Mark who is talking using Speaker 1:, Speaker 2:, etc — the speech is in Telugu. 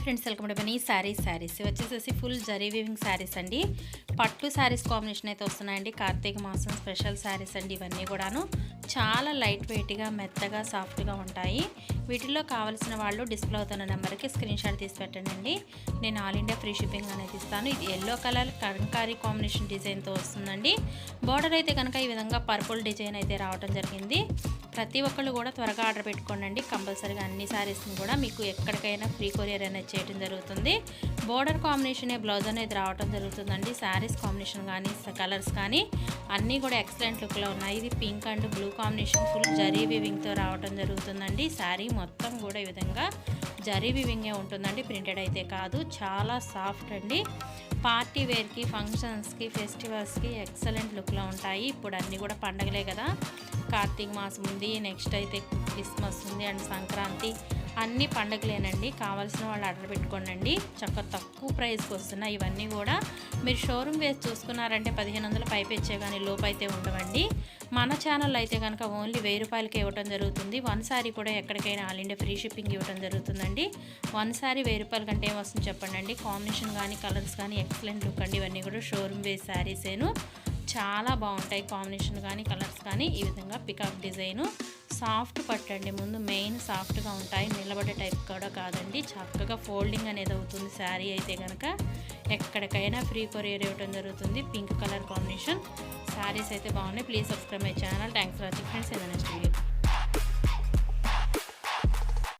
Speaker 1: Friends welcome to money sarees sarees వచ్చేసేసి ఫుల్ జరీ వీవింగ్ శారీస్ అండి. పట్టు శారీస్ కాంబినేషన్ అయితే వస్తున్నాయండి. కార్తీక మాసం స్పెషల్ శారీస్ అండి ఇవన్నీ కూడాను. చాలా లైట్ వెయిట్గా మెత్తగా సాఫ్ట్గా ఉంటాయి. వీటిల్లో కావాల్సిన వాళ్ళు డిస్ప్లే అవుతున్న నెంబర్కి స్క్రీన్ షాట్ తీసి పెట్టండి నేను ఆల్ ఇండియా ఫ్రీ షిప్పింగ్ అనేది ఇస్తాను. ఇది ఎల్లో కలర్ కరంకారీ కాంబినేషన్ డిజైన్తో వస్తుందండి. బార్డర్ అయితే కనుక ఈ విధంగా పర్పుల్ డిజైన్ అయితే రావడం జరిగింది. ప్రతి ఒక్కళ్ళు కూడా త్వరగా ఆర్డర్ పెట్టుకోండి కంపల్సరీగా అన్ని శారీస్ని కూడా మీకు ఎక్కడికైనా ఫ్రీ కొరియర్ అనేది చేయడం జరుగుతుంది. బోర్డర్ కాంబినేషనే బ్లౌజ్ అనేది రావడం జరుగుతుందండి. శారీస్ కాంబినేషన్ కానీ కలర్స్ కానీ అన్నీ కూడా ఎక్సలెంట్ లుక్లో ఉన్నాయి. ఇది pink and blue combination full zari వివింగ్తో రావడం జరుగుతుందండి. శారీ మొత్తం కూడా ఈ విధంగా జరీ వివింగే ఉంటుందండి. ప్రింటెడ్ అయితే కాదు. చాలా సాఫ్ట్ అండి. పార్టీ వేర్కి ఫంక్షన్స్కి ఫెస్టివల్స్కి ఎక్సలెంట్ లుక్లో ఉంటాయి. ఇప్పుడు అన్నీ కూడా పండగలే కదా. కార్తీక మాసం ఉంది. నెక్స్ట్ అయితే క్రిస్మస్ ఉంది అండ్ సంక్రాంతి. అన్ని పండగలేనండి. కావాల్సిన వాళ్ళు ఆర్డర్ పెట్టుకోండి చక్కగా తక్కువ ప్రైస్కి వస్తున్నాయి ఇవన్నీ కూడా మీరు షోరూమ్ వేసి చూసుకున్నారంటే పదిహేను వందల పైపు ఇచ్చే కానీ లోపు అయితే ఉండవండి. మన ఛానల్ అయితే కనుక ఓన్లీ వెయ్యి రూపాయలకి ఇవ్వడం జరుగుతుంది. వన్ సారీ కూడా ఎక్కడికైనా ఆల్ ఇండియా ఫ్రీ షిప్పింగ్ ఇవ్వడం జరుగుతుందండి. వన్ సారీ వెయ్యి రూపాయల కంటే ఏం వస్తుంది చెప్పండి అండి కాంబినేషన్ కానీ కలర్స్ కానీ ఎక్సలెంట్ లుక్ అండి. ఇవన్నీ కూడా షోరూమ్ వేసి శారీసేను. చాలా బాగుంటాయి కాంబినేషన్ కానీ కలర్స్ కానీ. ఈ విధంగా పికాక్ డిజైను. సాఫ్ట్ పట్టండి ముందు మెయిన్ సాఫ్ట్గా ఉంటాయి. నిలబడే టైప్ కూడా కాదండి. చక్కగా ఫోల్డింగ్ అనేది అవుతుంది శారీ అయితే కనుక ఎక్కడికైనా ఫ్రీ కొరియర్ ఇవ్వడం జరుగుతుంది. Pink colour combination. శారీస్ అయితే బాగున్నాయి. Please subscribe my channel. Thanks for watching. Friends ఏదైనా